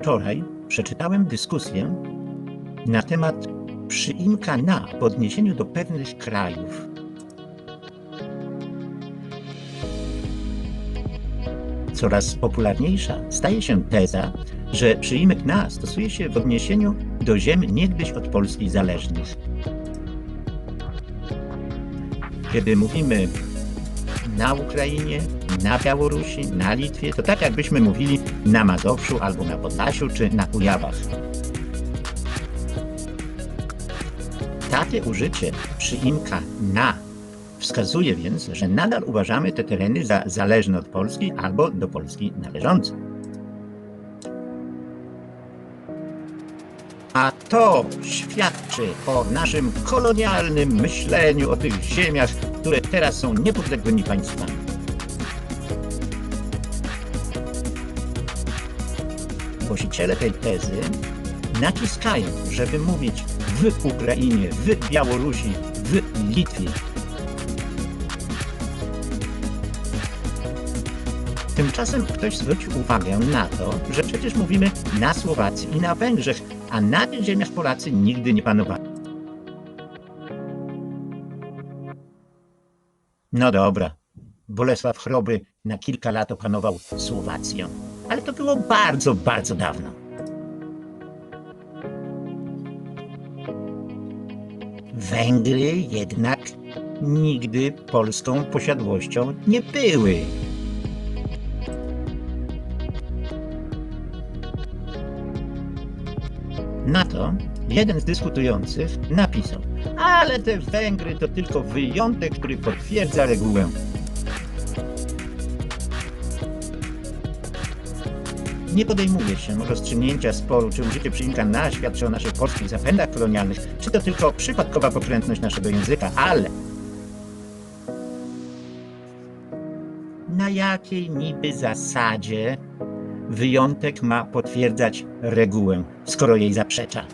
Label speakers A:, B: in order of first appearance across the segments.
A: Wczoraj przeczytałem dyskusję na temat przyimka na w odniesieniu do pewnych krajów. Coraz popularniejsza staje się teza, że przyimek na stosuje się w odniesieniu do ziem niegdyś od Polski zależnych. Kiedy mówimy na Ukrainie, na Białorusi, na Litwie, to tak jakbyśmy mówili na Mazowszu albo na Podlasiu czy na Kujawach. Takie użycie przyimka na wskazuje więc, że nadal uważamy te tereny za zależne od Polski albo do Polski należące. A to świadczy o naszym kolonialnym myśleniu o tych ziemiach, które teraz są niepodległymi państwami. Głosiciele tej tezy naciskają, żeby mówić w Ukrainie, w Białorusi, w Litwie. Tymczasem ktoś zwrócił uwagę na to, że przecież mówimy na Słowacji i na Węgrzech, a na tych ziemiach Polacy nigdy nie panowali. No dobra, Bolesław Chroby na kilka lat opanował Słowację, ale to było bardzo, bardzo dawno. Węgry jednak nigdy polską posiadłością nie były. Na to jeden z dyskutujących napisał, ale te Węgry to tylko wyjątek, który potwierdza regułę. Nie podejmuje się rozstrzygnięcia sporu, czy użycie przyimka na świadczy o naszych polskich zapędach kolonialnych, czy to tylko przypadkowa pokrętność naszego języka, ale na jakiej niby zasadzie wyjątek ma potwierdzać regułę, skoro jej zaprzecza?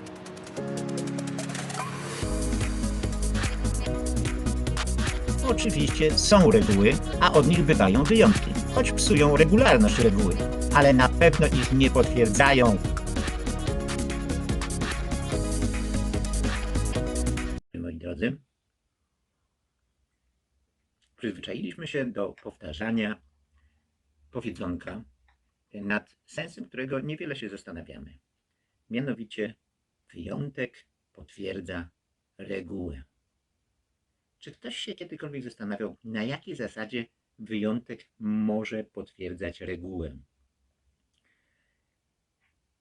A: Oczywiście są reguły, a od nich bywają wyjątki, choć psują regularność reguły, ale na pewno ich nie potwierdzają. Moi drodzy, przyzwyczailiśmy się do powtarzania powiedzonka, nad sensem którego niewiele się zastanawiamy. Mianowicie, wyjątek potwierdza regułę. Czy ktoś się kiedykolwiek zastanawiał, na jakiej zasadzie wyjątek może potwierdzać regułę?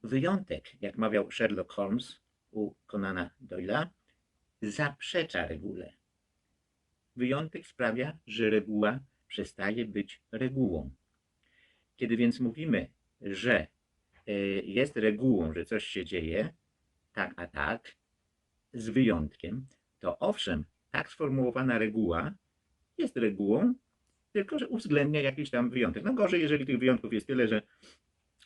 A: Wyjątek, jak mawiał Sherlock Holmes u Conana Doyle'a, zaprzecza regule. Wyjątek sprawia, że reguła przestaje być regułą. Kiedy więc mówimy, że y, jest regułą, że coś się dzieje, tak a tak, z wyjątkiem, to owszem, tak sformułowana reguła jest regułą, tylko że uwzględnia jakiś tam wyjątek. No gorzej, jeżeli tych wyjątków jest tyle, że,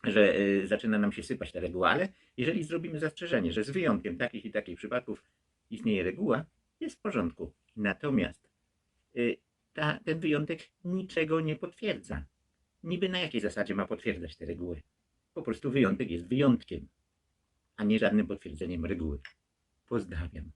A: że y, zaczyna nam się sypać ta reguła, ale jeżeli zrobimy zastrzeżenie, że z wyjątkiem takich i takich przypadków istnieje reguła, jest w porządku. Natomiast y, ta, ten wyjątek niczego nie potwierdza. Niby na jakiej zasadzie ma potwierdzać te reguły? Po prostu wyjątek jest wyjątkiem, a nie żadnym potwierdzeniem reguły. Pozdrawiam.